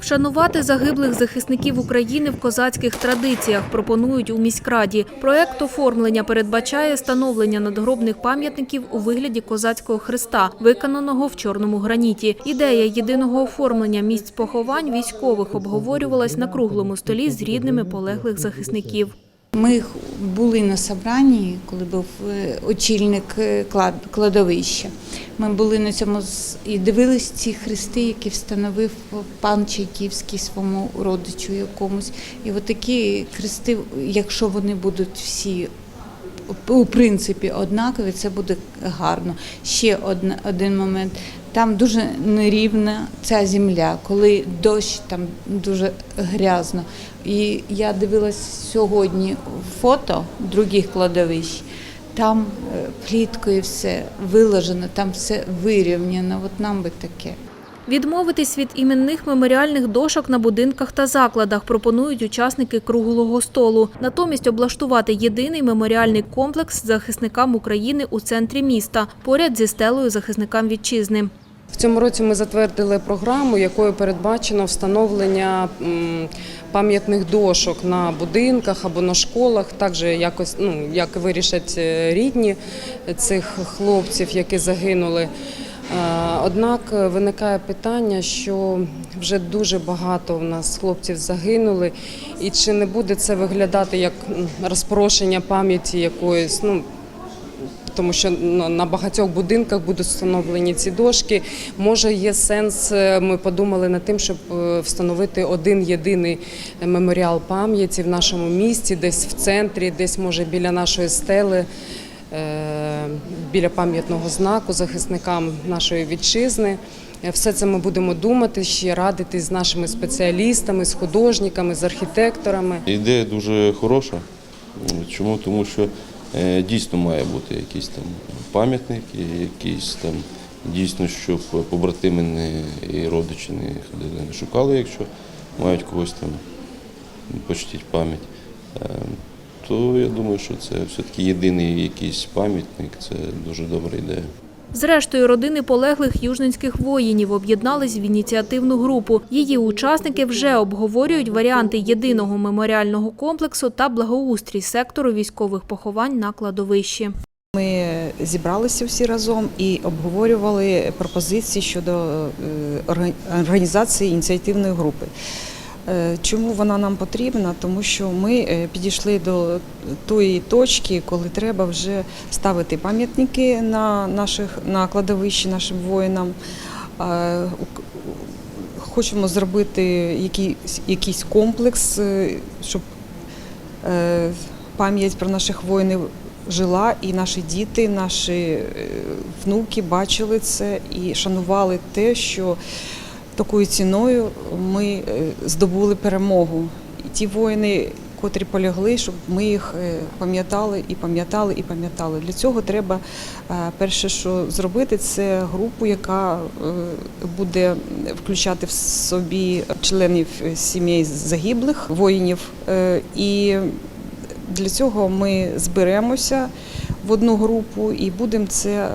Вшанувати загиблих захисників України в козацьких традиціях пропонують у міськраді. Проект оформлення передбачає встановлення надгробних пам'ятників у вигляді козацького хреста, виконаного в чорному граніті. Ідея єдиного оформлення місць поховань військових обговорювалась на круглому столі з рідними полеглих захисників. Ми були на собранні, коли був е, очільник е, кладовища. Ми були на цьому і дивились ці хрести, які встановив пан Чайківський своєму родичу якомусь. І от такі хрести, якщо вони будуть всі у принципі однакові, це буде гарно. Ще один момент. Там дуже нерівна ця земля, коли дощ там дуже грязно. І я дивилась сьогодні фото других кладовищ. Там е, пліткою все виложено, там все вирівняно. От нам би таке. Відмовитись від іменних меморіальних дошок на будинках та закладах пропонують учасники круглого столу. Натомість облаштувати єдиний меморіальний комплекс захисникам України у центрі міста, поряд зі стелею захисникам вітчизни. В цьому році ми затвердили програму, якою передбачено встановлення пам'ятних дошок на будинках або на школах, також якось ну як вирішать е, рідні цих хлопців, які загинули. Е, Однак е, виникає питання, що вже дуже багато в нас хлопців загинули, і чи не буде це виглядати як м, розпорошення пам'яті якоїсь, ну тому що ну, на багатьох будинках будуть встановлені ці дошки. Може, є сенс. е, Ми подумали над тим, щоб встановити один єдиний меморіал пам'яті в нашому місті, десь в центрі, десь може біля нашої стели. Біля пам'ятного знаку захисникам нашої вітчизни. Все це ми будемо думати ще радитись з нашими спеціалістами, з художниками, з архітекторами. Ідея дуже хороша. Чому? Тому що е, дійсно має бути якийсь там пам'ятник, якийсь там дійсно, щоб побратими не, і родичі не ходили, не шукали, якщо мають когось там почтіть пам'ять. То я думаю, що це все-таки єдиний якийсь пам'ятник, це дуже добра ідея. Зрештою, родини полеглих южненських воїнів об'єднались в ініціативну групу. Її учасники вже обговорюють варіанти єдиного меморіального комплексу та благоустрій сектору військових поховань на кладовищі. Ми зібралися всі разом і обговорювали пропозиції щодо е, організації ініціативної групи. Е, Чому вона нам потрібна? Тому що ми е, підійшли до тої точки, коли треба вже ставити пам'ятники на наших на кладовищі нашим воїнам. Е, Хочемо зробити якийсь, якийсь комплекс, щоб пам'ять про наших воїнів жила, і наші діти, наші внуки бачили це і шанували те, що такою ціною ми е, здобули перемогу. І ті воїни, котрі полягли, щоб ми їх е, пам'ятали і пам'ятали і пам'ятали. Для цього треба е, перше, що зробити, це групу, яка буде включати в собі членів сімей загиблих воїнів. І для цього ми зберемося в одну групу і будемо це е,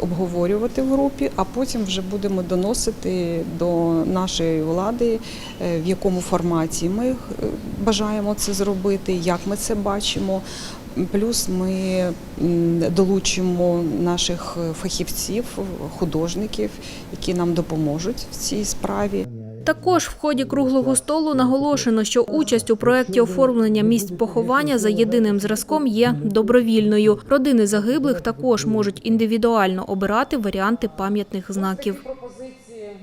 обговорювати в групі, а потім вже будемо доносити до нашої влади, е, в якому форматі ми е, бажаємо це зробити, як ми це бачимо. Плюс ми долучимо наших фахівців, художників, які нам допоможуть в цій справі. Також в ході круглого столу наголошено, що участь у проєкті оформлення місць поховання за єдиним зразком є добровільною. Родини загиблих також можуть індивідуально обирати варіанти пам'ятних знаків.